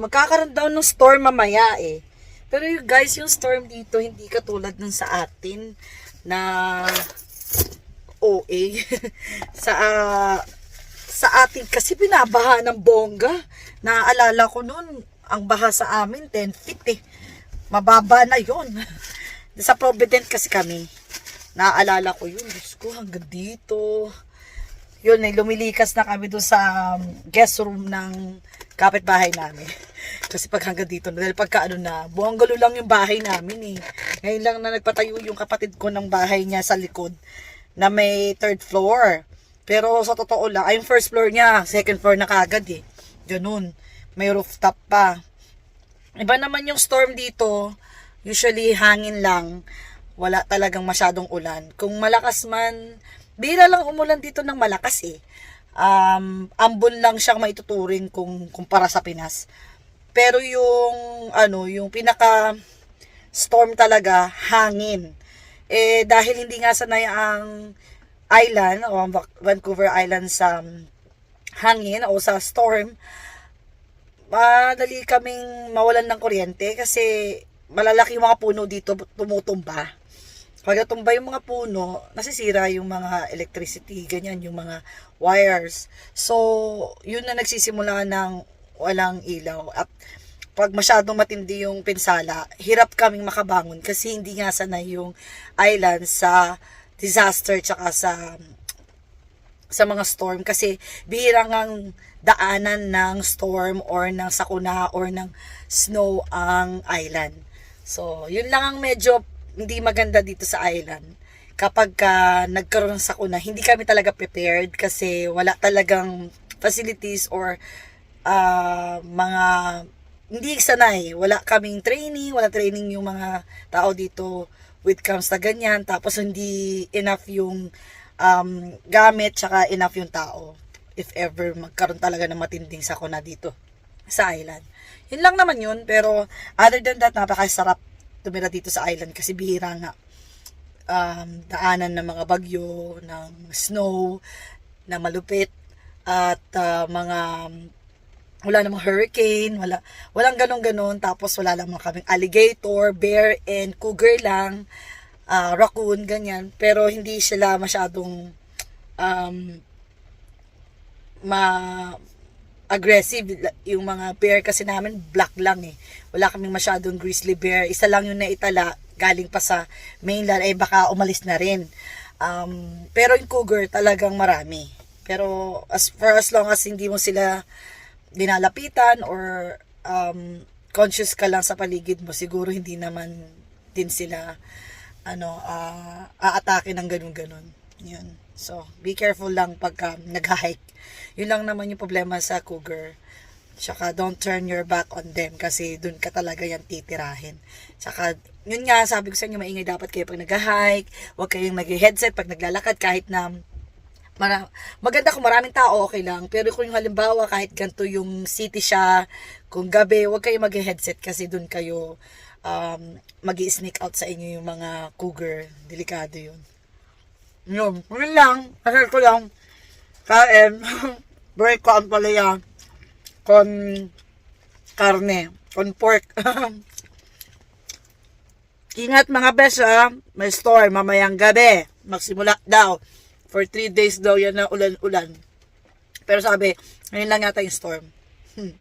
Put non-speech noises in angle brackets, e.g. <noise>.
magkakaroon daw ng storm mamaya eh. Pero yung guys, yung storm dito, hindi katulad ng sa atin na OA. <laughs> sa ah, sa atin kasi binabaha ng bongga. Naaalala ko noon, ang baha sa amin 10 feet eh. Mababa na yon. <laughs> sa Provident kasi kami. Naaalala ko yun. Diyos ko, hanggang dito. Yun, eh, lumilikas na kami doon sa um, guest room ng kapitbahay namin. Kasi pag hanggang dito dahil pagka ano na, buong gulo lang yung bahay namin eh. Ngayon lang na nagpatayo yung kapatid ko ng bahay niya sa likod na may third floor. Pero sa totoo lang, ay yung first floor niya, second floor na kagad eh. Ganun. May rooftop pa. Iba naman yung storm dito, usually hangin lang, wala talagang masyadong ulan. Kung malakas man, bira lang umulan dito ng malakas eh. Um, ambon lang siyang maituturing kung kumpara sa Pinas. Pero yung ano, yung pinaka storm talaga hangin. Eh dahil hindi nga sanay ang island o ang Vancouver Island sa um, hangin o sa storm, madali kaming mawalan ng kuryente kasi malalaki mga puno dito tumutumba. Pag natumba yung mga puno, nasisira yung mga electricity, ganyan, yung mga wires. So, yun na nagsisimula ng walang ilaw. At pag masyadong matindi yung pinsala, hirap kaming makabangon kasi hindi nga sanay yung island sa disaster tsaka sa sa mga storm kasi bihira ngang daanan ng storm or ng sakuna or ng snow ang island. So, yun lang ang medyo hindi maganda dito sa island. Kapag ka nagkaroon ng sakuna, hindi kami talaga prepared kasi wala talagang facilities or ah, mga hindi sanay. Wala kaming training, wala training yung mga tao dito with comes na ganyan. Tapos hindi enough yung um, gamit, tsaka enough yung tao. If ever magkaroon talaga ng matinding sakuna dito sa island. Yun lang naman yun. Pero other than that, napakasarap tumira dito sa island kasi bihira nga um, daanan ng mga bagyo, ng snow, na malupit, at ah, mga wala namang hurricane, wala, walang ganon-ganon, tapos wala lang mga kaming alligator, bear, and cougar lang, ah, raccoon, ganyan, pero hindi sila masyadong um, ma aggressive yung mga bear kasi namin black lang eh. Wala kaming masyadong grizzly bear. Isa lang yung naitala galing pa sa mainland ay baka umalis na rin. Um, pero yung cougar talagang marami. Pero as for as long as hindi mo sila dinalapitan or um, conscious ka lang sa paligid mo, siguro hindi naman din sila ano, uh, aatake ng ganun-ganun. Yun. So, be careful lang pagka nag-hike. Yun lang naman yung problema sa cougar. Tsaka, don't turn your back on them kasi dun ka talaga yan titirahin. Tsaka, yun nga, sabi ko sa inyo, maingay dapat kayo pag nag-hike. Huwag kayong mag-headset pag naglalakad kahit na mara- maganda kung maraming tao, okay lang. Pero kung yung halimbawa, kahit ganito yung city siya, kung gabi, huwag kayo mag-headset kasi dun kayo um, mag sneak out sa inyo yung mga cougar. Delikado yun. Yun, yun lang. Kasi ko lang. Kain. <laughs> Break ko ang palaya. Kon karne. Kon pork. <laughs> Ingat mga besa. May store mamayang gabi. Magsimula daw. For 3 days daw yan na ulan-ulan. Pero sabi, ngayon lang yata yung storm. Hmm.